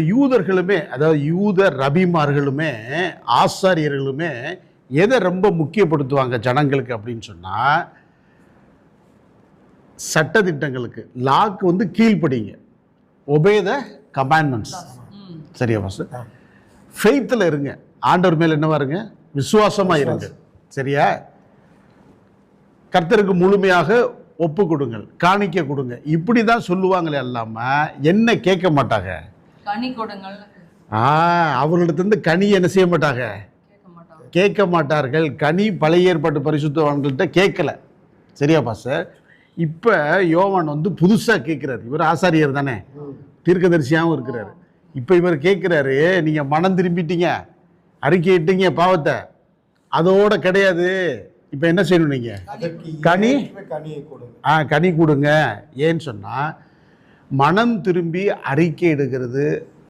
யூதர்களுமே அதாவது யூத ரபிமார்களுமே ஆசாரியர்களுமே எதை ரொம்ப முக்கியப்படுத்துவாங்க ஜனங்களுக்கு அப்படின்னு சொன்னால் சட்டதிட்டங்களுக்கு லாக்கு வந்து கீழ்ப்படிங்க. ஒபே த கமாண்ட்மெண்ட்ஸ் சரியா பாஸ் ஃபெய்த்தில் இருங்க. ஆண்டவர் மேல் என்னவா இருங்க? விசுவாசமாக இருங்க. சரியா? கர்த்தருக்கு முழுமையாக ஒப்பு கொடுங்கள். காணிக்க கொடுங்க. இப்படி தான் சொல்லுவாங்களே இல்லாமல் என்ன கேட்க மாட்டாங்க? கனி கொடுங்கள் ஆ அவர்களிடத்திலிருந்து கனி என்ன செய்ய மாட்டாங்க? கேட்க மாட்டார்கள். கனி பழைய ஏற்பாட்டு பரிசுத்தவான்கள்ட்ட கேட்கல. சரியா பாஸ்டர்? இப்போ யோவான் வந்து புதுசாக கேட்குறாரு. இவர் ஆசாரியர் தானே? தீர்க்கதரிசியாகவும் இருக்கிறாரு. இப்போ இவர் கேட்குறாரு நீங்கள் மனம் திரும்பிட்டீங்க. அறிக்கையிட்டீங்க பாவத்தை. அதோட கிடையாது. இப்போ என்ன செய்யணும் நீங்கள் கனி? ஆ கனி கொடுங்க. ஏன்னு சொன்னால் மனம் திரும்பி அறிக்கை எடுக்கிறது.